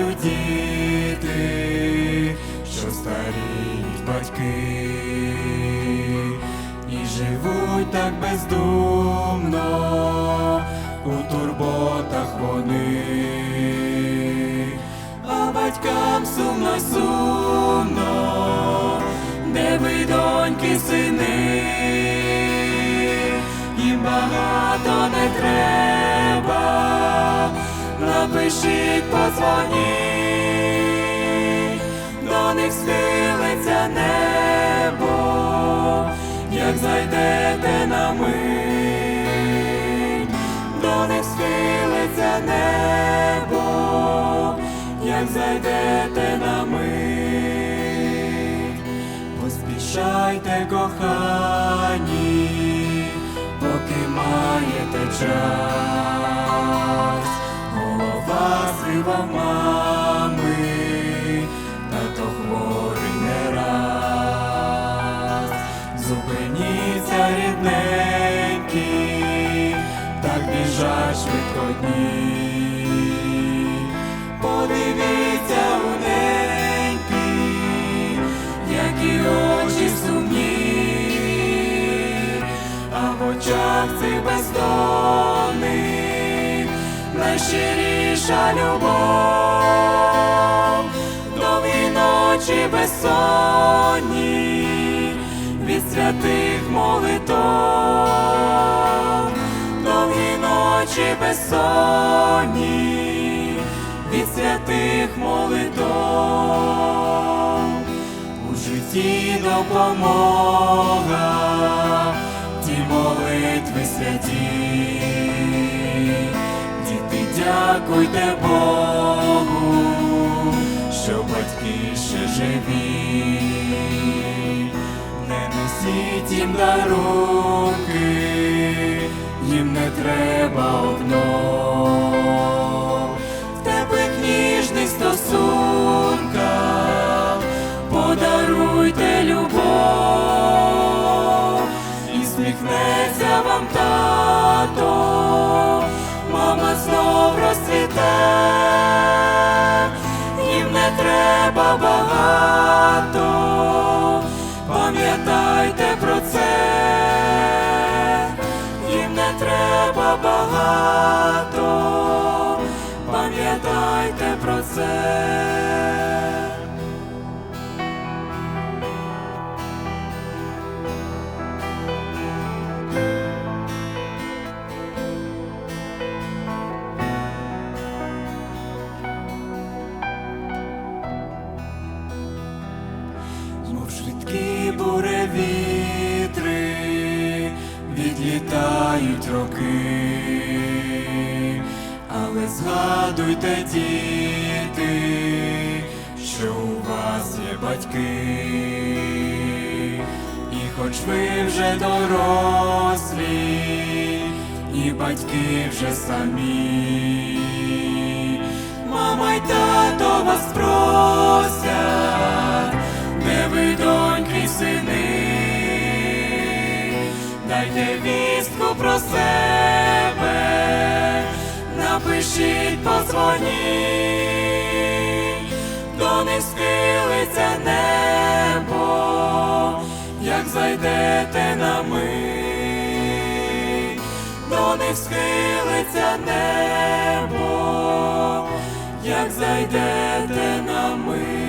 думають діти, що старіють батьки, і живуть так бездумно, у турботах вони, а батькам сумно сумно, де ви доньки сини, їм багато не треба, напишіть, подзвоніть, до них схилиться небо, як зайдете на мить, до них схилиться небо, як зайдете на мить, поспішайте, кохані, поки маєте час, в мами, тато хворий не раз. Зупиніться, рідненькі, так біжать швидко дні. Подивіться у неньки, які очі сумні, а в очах цих бездонних найщиріша любов, довгі ночі безсонні від святих молитов, довгі ночі безсонні від святих молитов, у житті допомога, ті молитви святі, дякуйте Богу, що батьки ще живі, не несіть їм дарунки, їм не треба обнов. Треба багато, буревітри, відлітають роки, але згадуйте, діти, що у вас є батьки, і хоч ви вже дорослі, і батьки вже самі, мама й тато вас просять, про себе, напишіть, подзвоніть, до них схилиться небо, як зайдете на мить, до них схилиться небо, як зайдете на мить.